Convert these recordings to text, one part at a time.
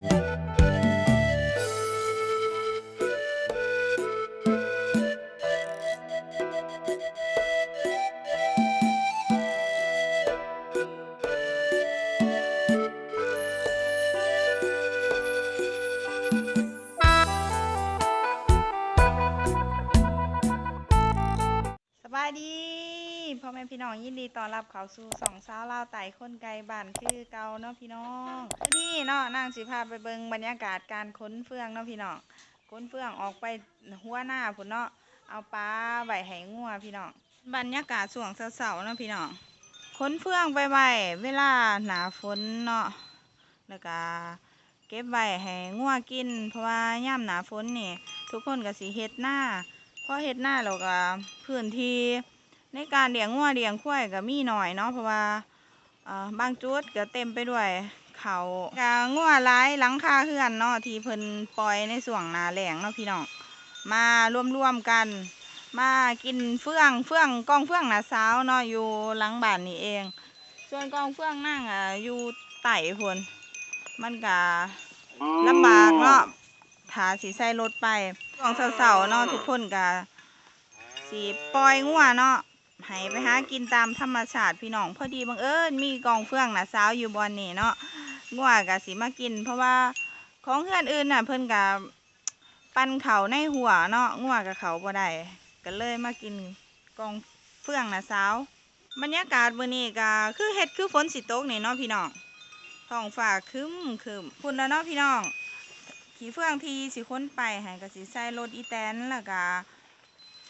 สบายดี พ่อแม่พี่น้องยินดีต้อนรับเขาสู่สองสาวลาวไต่คนไกลบ้านคือเกาเนาะพี่น้องนี่เนาะนางสิพาไปเบิ่งบรรยากาศการขนเฟืองเนาะพี่น้องขนเฟืองออกไปหัวหน้าพุ่นเนาะเอาปลาไว้ให้งัวพี่น้องบรรยากาศช่วงเสาๆเนาะพี่น้องขนเฟืองไปไว้เวลาหนาฝนเนาะแล้วก็เก็บไว้ให้งัวกิน เพราะว่าย่ามหนาฝนนี่ทุกคนก็สิเฮ็ดหน้าพอเฮ็ดหน้าแล้วก็พื้นที่ ในการเลี้ยงงัวเลี้ยงควายก็มีหน่อยเนาะเพราะว่าบางจุดก็เต็มไปด้วยเขาก็งัวหลายหลังคาเฮือนเนาะที่เพิ่นปล่อยในช่วงนาแหลงเนาะพี่น้องมารวมๆกัน มากินเฟื่องเฟื่องกองเฟื่องหน้าสาวเนาะอยู่หลังบ้านนี่เอง ส่วนกองเฟื่องนั่งอะอยู่ไต่พนมันก็ลำบากเนาะถาสิใส่รถไปช่วงเสาร์เนาะทุกคนก็สิปล่อยงัวเนาะ ให้ไปหากินตามธรรมชาติพี่น้องพอดีบังเอิญมีกองเฟืองน่ะสาวอยู่บอนนี่เนาะงัวก็สิมากิน เพราะว่าของเพื่อนอื่นน่ะเพิ่อนก็ปั้นเขาในหัวเนาะงัวกับเขาบ่ได้ก็เลยมากินกองเฟืองน่ะสาวบรรยากาศมื้อนี้ก็คือเฮ็ดคือฝนสิตกนี่เนาะพี่น้องท้องฟ้าคึมคึมพุ่นแล้วเนาะพี่น้องขี่เฟื่องทีสิค้นไปให้ก็สิใส่รถอีแตนแล้วก็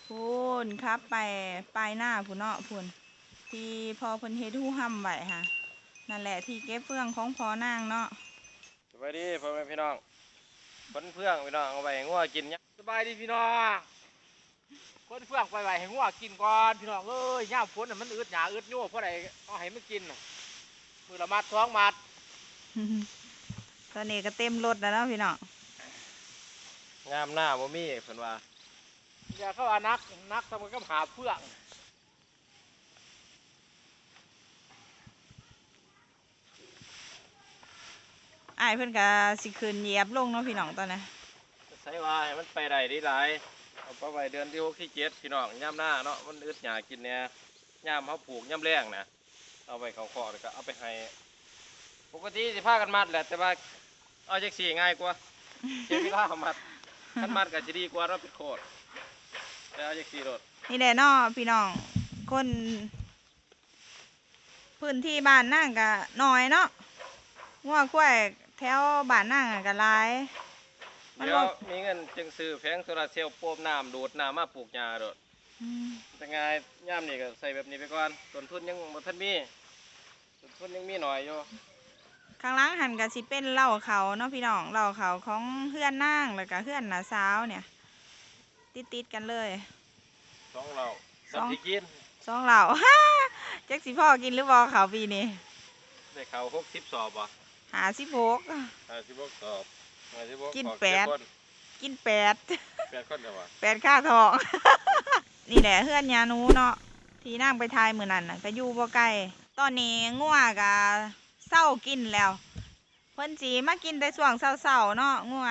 พูนครับไปปลายหน้าพุ่นเนาะพุ่นที่พอเพิ่นเฮ็ดหู้ห้ำไว้ค่ะ นั่นแหละที่เก็บเฟื่องของพอนางเนาะสบายดีพ่อแม่พี่น้องคนเพื่องพี่น้องเอาไปให้งัวกินเนี่ยสบายดีพี่น้องคนเฟื่องไปไหวให้งัวกินก่อนพี่น้องเอ้ยย่ามฝนน่ะมันอึดหยาอึดโย่เพราะใดเอาให้มันกินน่ะมือละมัดท้องมัดตอนนี้ก็เต็มรถแล้วเนาะพี่น้องงามหน้าบ่มีเพิ่นว่า อย่าเข้าอานักนักทำกันก็หาเฟื่องอ้ายเพิ่นก็สิขึ้นเหยียบลงเนาะพี่น้องตอนนี้ใส่ว่าให้มันไปได้ดีหลายเอาไปไว้เดือนที่หกที่เจ็ดพี่น้องย่ำหน้าเนาะมันอึดหยากินเนี่ยย่ำเขาปลูกย่ำแรงนะเอาไปเขาคอแล้วก็เอาไปให้ปกติสิพากันมัดแหละแต่ว่าเอาจักสี่ง่ายกว่าเจ้าเวลามัดคันมัดก็จะดีกว่าเราเป็นโคตร แต่เอาจักสี่รถนี่แหละเนาะพี่น้อง คน พื้นที่บ้านนั่งก็น้อยเนาะงัวควายแถวบ้านนั่งก็หลาย มันเดี๋ยวบ่มีเงินจึงซื้อแผงโซลาร์เซลล์โป๊บน้ำดูดน้ำมาปลูกหญ้าโดดอืมแต่ไงย่ามนี่ก็ใส่แบบนี้ไปก่อนต้นทุนยังบ่ทันมีต้นทุนยังมีหน่อยอยู่ข้างหล่างหันก็สิเป็นเหล่าเขาเนาะพี่น้องเหล่าเขาของเพื่อนนางแล้วก็เพื่อนน้าสาวเนี่ย ติดติดๆกันเลยสองเราสองสับสิกินสองเหล่าจักสิพ่อกินหรือบ่เขาปีนี้ได้เขาหกสิบสอบบ่หาสิบกห้าสิบหกสอบห้าสิบหกกินขอแปดเจ็คนกินแปดแปดคนเดียววะแปดค่าทอง นี่แหละเพื่อนยาหนูเนาะที่นั่งไปทายมือนั่นน่ะก็อยู่บ่ไกลตอนนี้งัวก็เศร้ากินแล้วเพิ่นสีมากินแต่ช่วงเศร้าๆเนาะงัว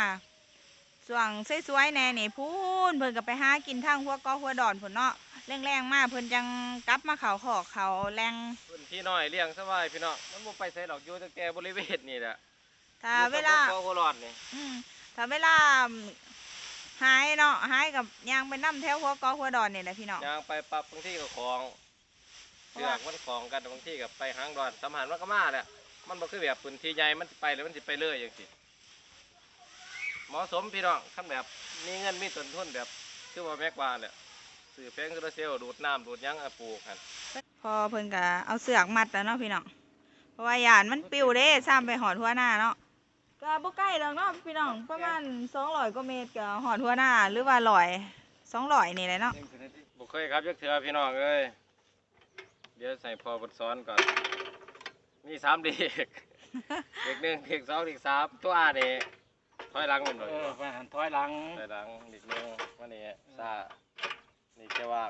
ช่วงสวยๆแน่นี่พูนเพิ่นก็ไปหากินทางหัวกอหัวดอนพุ่นเนาะแรงๆมาเพิ่นจังกลับมาเขาขอกเขาแรงพื้นที่น้อยเลี้ยงสบายพี่น้องมันบ่ไปใส่ดอกอยู่ตั้งแต่บริเวณนี่แหละถ้าเวลาอยู่กับพวกโครอดนี่อืมถ้าเวลาหายเนาะหายกับยางไปน้ำแถวหัวกอหัวดอนนี่แหละพี่น้องย่างไปปรับบางที่ก็คลองเลือกมันคลองกันบางที่ก็ไปหางดอนสำหันมันก็มาแหละมันบ่คือแบบพื้นที่ใหญ่มันสิไปแล้วมันสิไปเลยอย่างสิ เหมาะสมพี่น้องคันแบบมีเงินมีต้นทุนแบบคือว่าแม็กว่าเนี่ยซื้อแผงโซลาร์เซลล์ดูดน้ำดูดหยังเอาปลูกกันพอเพิ่นก็เอาเสือกมัดแล้วเนาะพี่น้องเพราะว่าหยานมันปิวเด้ซ้ำไปหอดหัวหน้าเนาะก็บ่ใกล้ดอกเนาะพี่น้องประมาณ200กว่าเมตรก็หอดหัวหน้า หรือว่า100 200นี่แหละเนาะบุเคยครับยักเถือพี่น้องเอ้ยเดี๋ยวใส่พอบทซ้อนก่อน มีสามเด็ก เด็กหนึ่งเด็กสองเด็กสามตัวอาเนี่ยถ อยหลังมันหน่อยเออไปหันถอยหลัง ถอยหลังเด็กหนึ่งวันนี้ซานี่แค่ว่า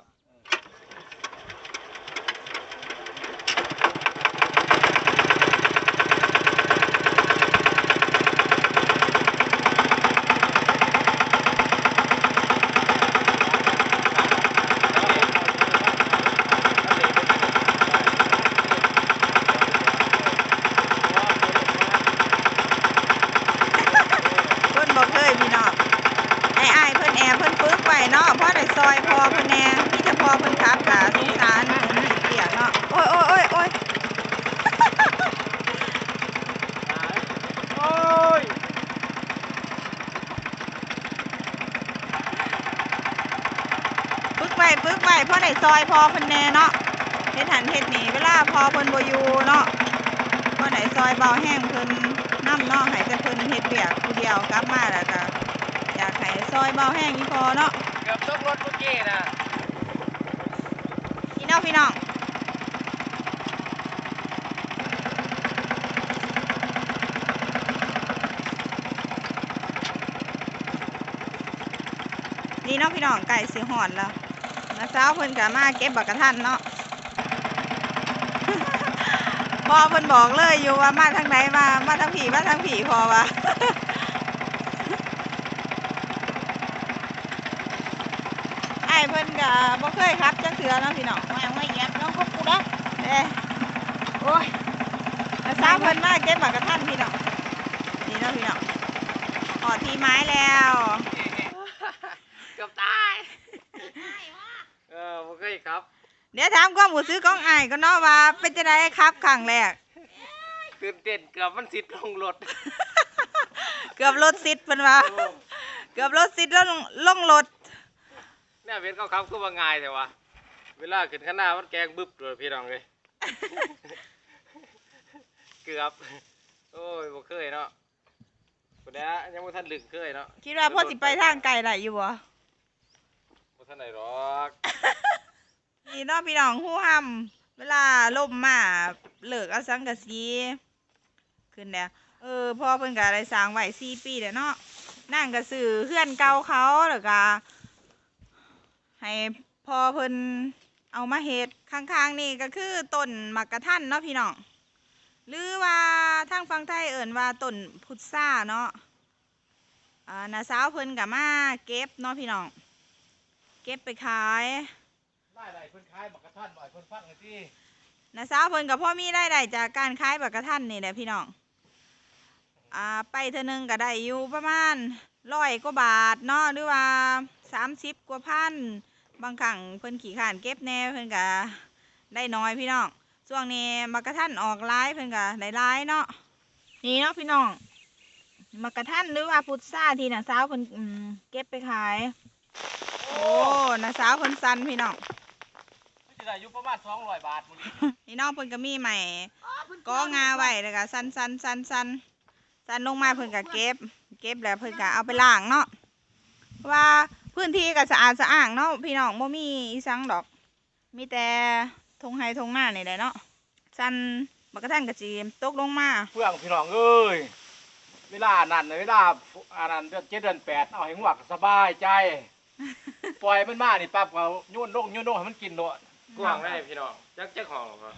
เนาะพ่อได้ซอยพอเพิ่นแน่มีแต่พอเพิ่นครับกะสงสารเพิ่นขี้เกียจเนาะโอ้ยโอ้ยโอ้ยโอ้ย โอ้ย ปึกไว้ปึกไว้พ่อได้ซอยพอเพิ่นแน่เนาะเฮ็ดหันเฮ็ดนี่เวลาพอเพิ่นบ่อยู่เนาะพ่อได้ซอยเบาแห้งเพิ่นนำเนาะให้แต่เพิ่นเฮ็ดเวียกผู้เดียวกลับมาแล้วก็อยากให้ซอยเบาแห้งอีพอเนาะเกือบตกรถเมื่อกี้นะพี่น้องพี่น้องนี่เนาะพี่น้องไก่สีหอนแล้ว นะเช้าวเพิ่นกะมาเก็บบักกระทันเนาะพอเพิ่นบอกเลยอยู่ว่ามาทางไหนมา มาทางผีมาทางผีพอวะไอ้เพิ่นกะบ่เคยครับจังเถือเนาะพี่น้องมาไม่ยับน้องพบกูนะเด้โอ้ยนะเช้าวเพิ่นมาเก็บบักกระทันพี่น้องนี่เนาะพี่น้องหอทีไม้แล้ว เกือบตายเออบ่เคยครับ เดี๋ยวถามความรู้สึกของไอ้ายก็เนาะว่าเป็นจะได้ครับครั้งแรก ตื่นเต้นเกือบมันสิทธิ์ลงรถ เกือบรถซิดเพิ่นว่า เกือบรถซิดแล้วลงลงรถ เนี่ยเป็นเขาครับคือว่าง่ายแต่ว่าเวลาขึ้นข้างหน้ามันแกงบึบเลยพี่น้องเลย เกือบ โอ้ยบ่เคยเนาะคนนี้ยังบ่ทันลึกเคยเนาะคิดว่าพ่อสิไปทางไกลได้อยู่บ่บ่ทันได้หรอก นี่เนาะพี่น้องฮู้ห้ำเวลาลมมาเลิกเอาสังกะสีขึ้นแล้วเออพ่อเพิ่นก็ได้สร้างไว้4ปีแล้วเนาะนั่งก็ซื้อเฮือนเก่าเขาแล้วก็ให้พ่อเพิ่นเอามาเฮ็ดข้างๆนี่ก็คือต้นมักกะทันเนาะพี่น้องหรือว่าทางฝั่งไทยเอิ่นว่าต้นพุทราเนาะอ่าน้าสาวเพิ่นก็มาเก็บเนาะพี่น้อง เก็บไปขาย ได้ได้เพิ่นขายบักกะทันบ่ให้เพิ่นฟังหน่อยสิน้าสาวเพิ่นกับพ่อมีได้ได้จากการขายบักกะทันนี่แหละพี่น้องอ่าไปเทื่อหนึงก็ได้อยู่ประมาณร้อยกว่าบาทเนาะหรือว่าสามสิบกว่าพันบางครั้งเพิ่นขี่ขานเก็บแน่เพิ่นก็ได้น้อยพี่น้องช่วงนี้มักกะทันออกร้ายเพิ่นก็ได้ร้ายเนาะนี่เนาะพี่น้องมักกะทันหรือว่าพุทราที่น้าสาวเพิ่นเก็บไปขาย โอ้น้าสาวเพิ่นสันพี่น้อง มันสิได้อยู่ประมาณ200บาทมื้อนี้นี่น้องเพิ่นก็มีใหม่ก็งาไว้แล้วก็สันสันสันสันสันลงมาเพิ่นก็เก็บ เก็บแล้วเพิ่นก็เอาไปล้างเนาะเพราะว่าพื้นที่ก็สะอาดสะอ้างเนาะพี่น้องบ่มีอีสังดอก มีแต่ทงไฮทงหน้านี่แหละเนาะสันบักกระทั่งกระจีมตกลงมาเพื่องพี่น้องเอ้ยเวลานั้นน่ะเวลาอันนั้นเดือนเจ็ดเดือนแปดเอาให้งวกสบายใจ ปล่อยมันมานี่ปั๊บเขาโยนลงโยนลงให้มันกินโดด กว้างได้พี่น้องจักจักห้องเหรอครับ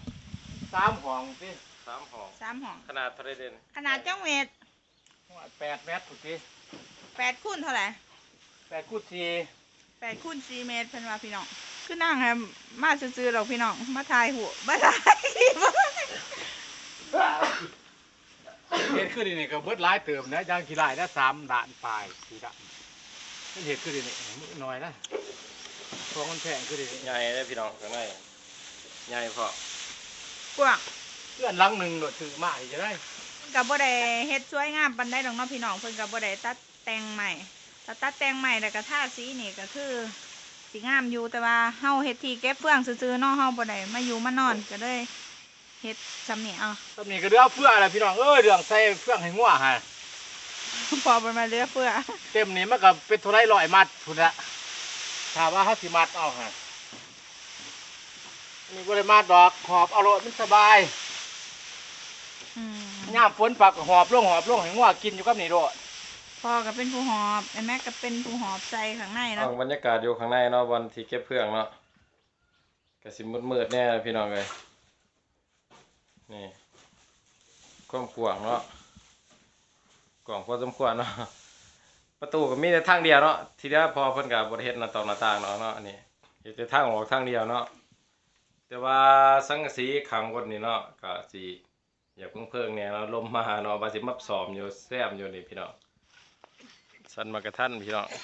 สามห้องสิสามห้อง สามห้อง ขนาดเท่าไรเด่นขนาดเจ้าเมตรแปดเมตรถูกสิแปดคูณเท่าไหร่แปดคูณสี่แปดคูณสี่เมตรเพิ่นว่าพี่น้องคือนั่งให้มาซื่อๆดอกพี่น้อง มาถ่ายหัวมาถ่ายคลิปเห็ดขึ้นนี่ก็เบิดหลายเติมนะยางขี้ลายนะสามด่านปลายสี่ด่านมันเห็ดขึ้นนี่มือหน่อยนะ ทองมันแพงขึ้นนี่ใหญ่เลยพี่น้องข้างในใหญ่พอกว้างเพื่อนหลังหนึ่งโดดถือมาอีกจะได้เพิ่นก็บ่ได้เฮ็ดสวยงามปานใดดอกเนาะพี่น้องเพิ่นก็บ่ได้ตัดแต่งใหม่ถ้าตัดแต่งใหม่แล้วก็ทาสีนี่ก็คือสิงามอยู่แต่ว่าเฮาเฮ็ดที่เก็บเฟืองซื่อๆเนาะเฮาบ่ได้มาอยู่มานอนก็เลยเฮ็ดซำนี้เอาตำนี้ก็เรือเพื่ออะไรพี่น้องเอ้ยเรื่องใส่เพื่องให้งัวฮะพอมันมาเหลือเฟือเต็มนี้มันก็เป็นเท่าไรร้อยมัดพุ่นละ ถามว่าเขาสิมัดเอาฮะอันนี่บริมาดดอกหอบเอาโลดมันสบายอืมย่ามฝนปักหอบลงหอบลงให้งัวกินอยู่กับนี่โลดพ่อก็เป็นผู้หอบไอ้แม่ก็เป็นผู้หอบใจข้างในห้เนาะองบรรยากาศอยู่ข้างในเนาะวันที่เก็บเพื่องเนาะกระสิมืดๆแน่พี่น้องเลยนี่ความกว้างเนาะกว้างพอสมควรเนาะ ประตูก็มีแต่ทางเดียวเนาะทีเดียวพอเพิ่นกับบริเฮ็ดหน้าต่อหน้าต่างเนาะเนาะอันนี้เฮ็ดแต่ทางออกทางเดียวเนาะแต่ว่าสังกะสีขังบนนี่เนาะก็สิอยากเพิ่งเพิ่งๆเนี่ยเนาะลมมาเนาะว่าสิมับสอมอยู่แซมอยู่นี่พี่น้องสันมากระทันพี่น้องโอ้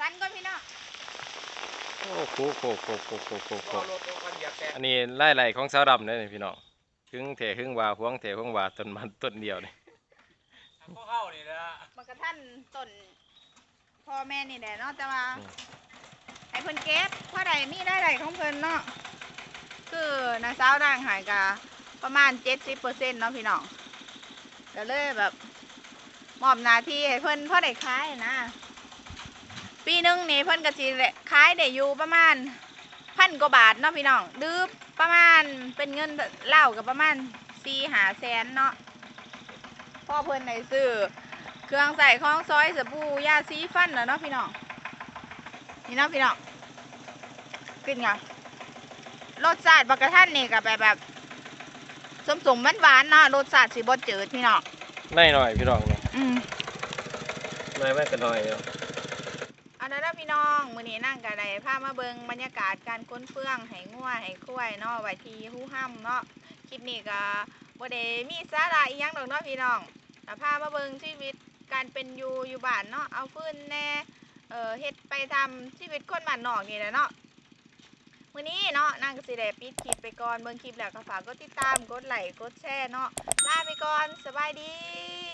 สันก่อนพี่น้องโหโคโคโคโคโคโคโคก็รถเอากันเหยียบแตกอันนี้ไล่ไล่ของสาวดำเนี่ยพี่น้องหึงเถหึงว่าหวงเถหวงว่าต้นมันต้นเดียวนี่พว กเข้านี่นะมันกระทั่นต้นพ่อแม่นี่แหละเนาะแต่ว่าให้เพิ่นเก็บเพราะใดมีได้ใดของเพิ่นเนาะคือนาสาวด่างหายกะประมาณเจ็ดสิบเปอร์เซ็นต์เนาะพี่น้องก็เลยแบบมอบหน้าที่ให้เพิ่นพ่อได้ขายนะปีหนึงนี่เพิ่นก็สิได้ขายได้อยู่ประมาณพันกว่าบาทเนาะพี่น้องดื้อประมาณเป็นเงินเล่าวกับประมาณสี่หาแสนเนาะ พ่อเพิ่นได้ซื้อเครื่องใส่ของซอยสบู่ยาสีฟันแล้วเนาะพี่น้องนี่เนาะพี่น้องกินไงรสชาติบักกะท่านนี่กับแบบแบบสมสมหวานๆเนาะรสชาติสีบดจืดพี่น้องในหน่อยพี่น้องนี่อืมในแม่กันหน่อยเนาะเอาละเนาะพี่น้องมื้อนี้นั่งกันได้พามาเบิงบรรยากาศการค้นเฟืองให้งัวให้คุ้ยเนาะไว้ที่หู้ห้ำเนาะคลิปนี้ก็ บ่ได้มีสาระอีหยังดอกเนาะพี่น้องแต่พามาเบิงชีวิตการเป็นอยู่อยู่บ้านเนาะ เอาฟืนแน่ เออเฮ็ดไปทำชีวิตคนบ้านนอกนี่แหละเนาะมื้อนี้เนาะนั่งก็สิได้ปิดคลิปไปก่อน เบิ่งคลิปแล้วก็ฝากกดติดตาม กดไลค์ กดแชร์เนาะ ลาไปก่อน สบายดี